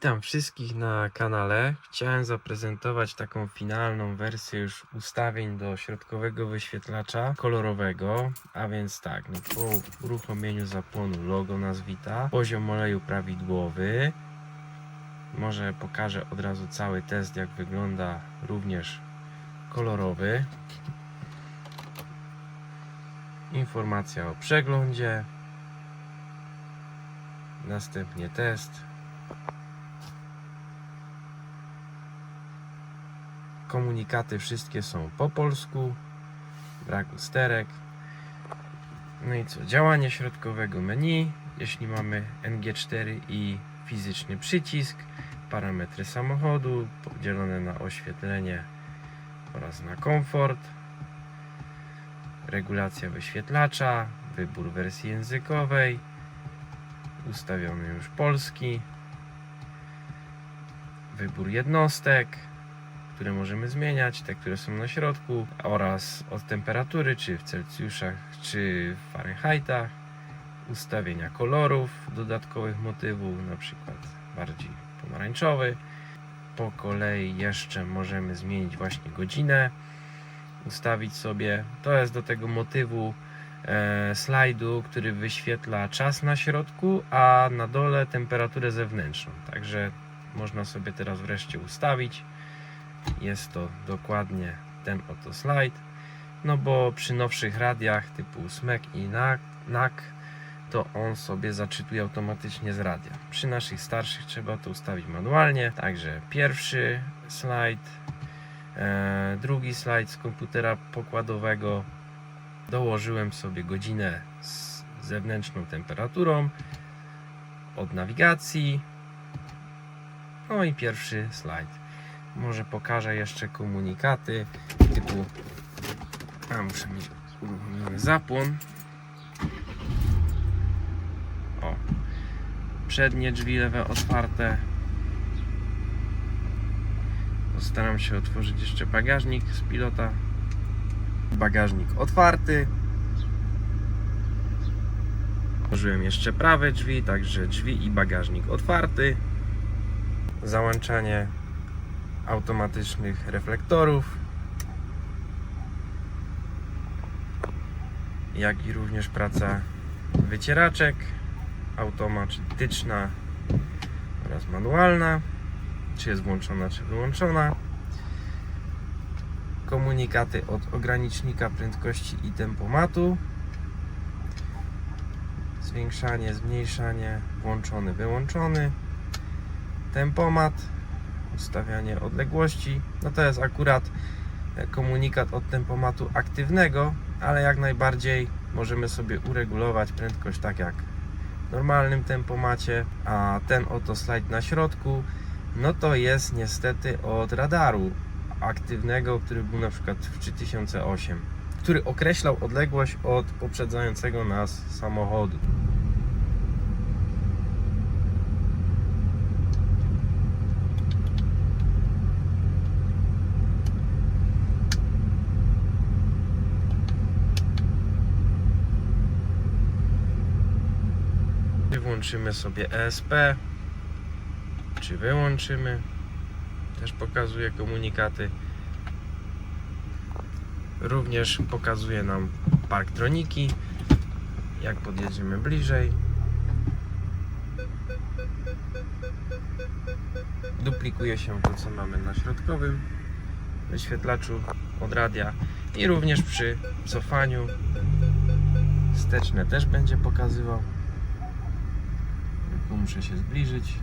Witam wszystkich na kanale. Chciałem zaprezentować taką finalną wersję już ustawień do środkowego wyświetlacza kolorowego. A więc tak, no po uruchomieniu zapłonu logo nas wita, poziom oleju prawidłowy. Może pokażę od razu cały test, jak wygląda również kolorowy. Informacja o przeglądzie. Następnie test. Komunikaty wszystkie są po polsku. Brak usterek. No i co? Działanie środkowego menu. Jeśli mamy NG4 i fizyczny przycisk, parametry samochodu podzielone na oświetlenie oraz na komfort, regulacja wyświetlacza, wybór wersji językowej, ustawiony już polski, wybór jednostek, które możemy zmieniać, te, które są na środku, oraz od temperatury, czy w Celsjuszach, czy w Fahrenheitach, ustawienia kolorów, dodatkowych motywów, na przykład bardziej pomarańczowy. Po kolei jeszcze możemy zmienić właśnie godzinę, ustawić sobie. To jest do tego motywu e, slajdu, który wyświetla czas na środku, a na dole temperaturę zewnętrzną. Także można sobie teraz wreszcie ustawić. Jest to dokładnie ten oto slajd. No bo przy nowszych radiach typu SMEC i NAC, to on sobie zaczytuje automatycznie z radia. Przy naszych starszych trzeba to ustawić manualnie. Także pierwszy slajd, e, drugi slajd z komputera pokładowego. Dołożyłem sobie godzinę z zewnętrzną temperaturą od nawigacji. No i pierwszy slajd. Może pokażę jeszcze komunikaty typu. A muszę mieć uruchomiony zapłon. O. Przednie drzwi lewe otwarte. Postaram się otworzyć jeszcze bagażnik z pilota. Bagażnik otwarty. Otworzyłem jeszcze prawe drzwi, także drzwi i bagażnik otwarty. Załączanie automatycznych reflektorów, jak i również praca wycieraczek, automatyczna oraz manualna, czy jest włączona, czy wyłączona. Komunikaty od ogranicznika prędkości i tempomatu. Zwiększanie, zmniejszanie, włączony, wyłączony. Tempomat, ustawianie odległości. No to jest akurat e, komunikat od tempomatu aktywnego, ale jak najbardziej możemy sobie uregulować prędkość tak jak w normalnym tempomacie, a ten oto slajd na środku, no to jest niestety od radaru aktywnego, który był na przykład w 3008, który określał odległość od poprzedzającego nas samochodu. Włączymy sobie ESP, czy wyłączymy. Też pokazuje komunikaty. Również pokazuje nam parktroniki. Jak podjedziemy bliżej. Duplikuje się to, co mamy na środkowym wyświetlaczu od radia. I również przy cofaniu wsteczne też będzie pokazywał. Muszę się zbliżyć.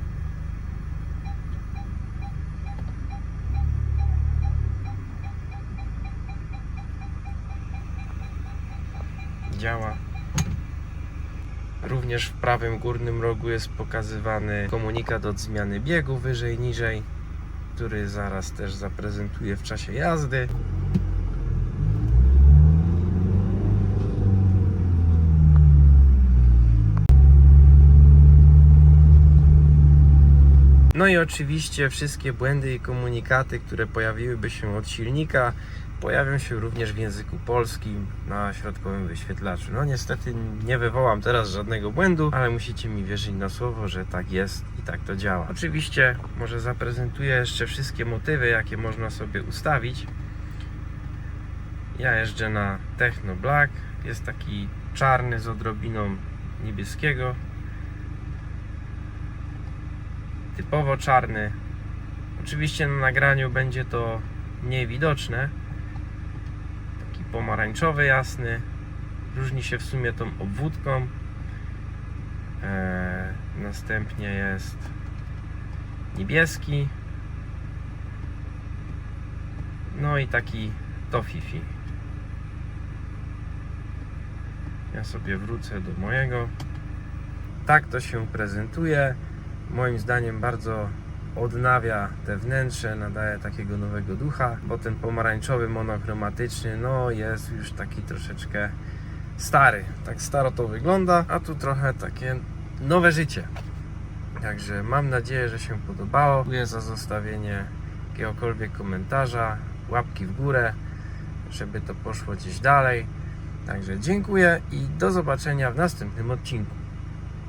Działa. Również w prawym górnym rogu jest pokazywany komunikat od zmiany biegu wyżej, niżej, który zaraz też zaprezentuję w czasie jazdy. No i oczywiście wszystkie błędy i komunikaty, które pojawiłyby się od silnika, pojawią się również w języku polskim na środkowym wyświetlaczu. No niestety nie wywołam teraz żadnego błędu, ale musicie mi wierzyć na słowo, że tak jest i tak to działa. Oczywiście może zaprezentuję jeszcze wszystkie motywy, jakie można sobie ustawić. Ja jeżdżę na Techno Black. Jest taki czarny z odrobiną niebieskiego. Typowo czarny. Oczywiście na nagraniu będzie to mniej widoczne. Taki pomarańczowy, jasny. Różni się w sumie tą obwódką. Eee, następnie jest niebieski. No i taki tofifi. Ja sobie wrócę do mojego. Tak to się prezentuje. Moim zdaniem bardzo odnawia te wnętrze, nadaje takiego nowego ducha, bo ten pomarańczowy, monochromatyczny, no jest już taki troszeczkę stary. Tak staro to wygląda, a tu trochę takie nowe życie. Także mam nadzieję, że się podobało. Dziękuję za zostawienie jakiegokolwiek komentarza, łapki w górę, żeby to poszło gdzieś dalej. Także dziękuję i do zobaczenia w następnym odcinku.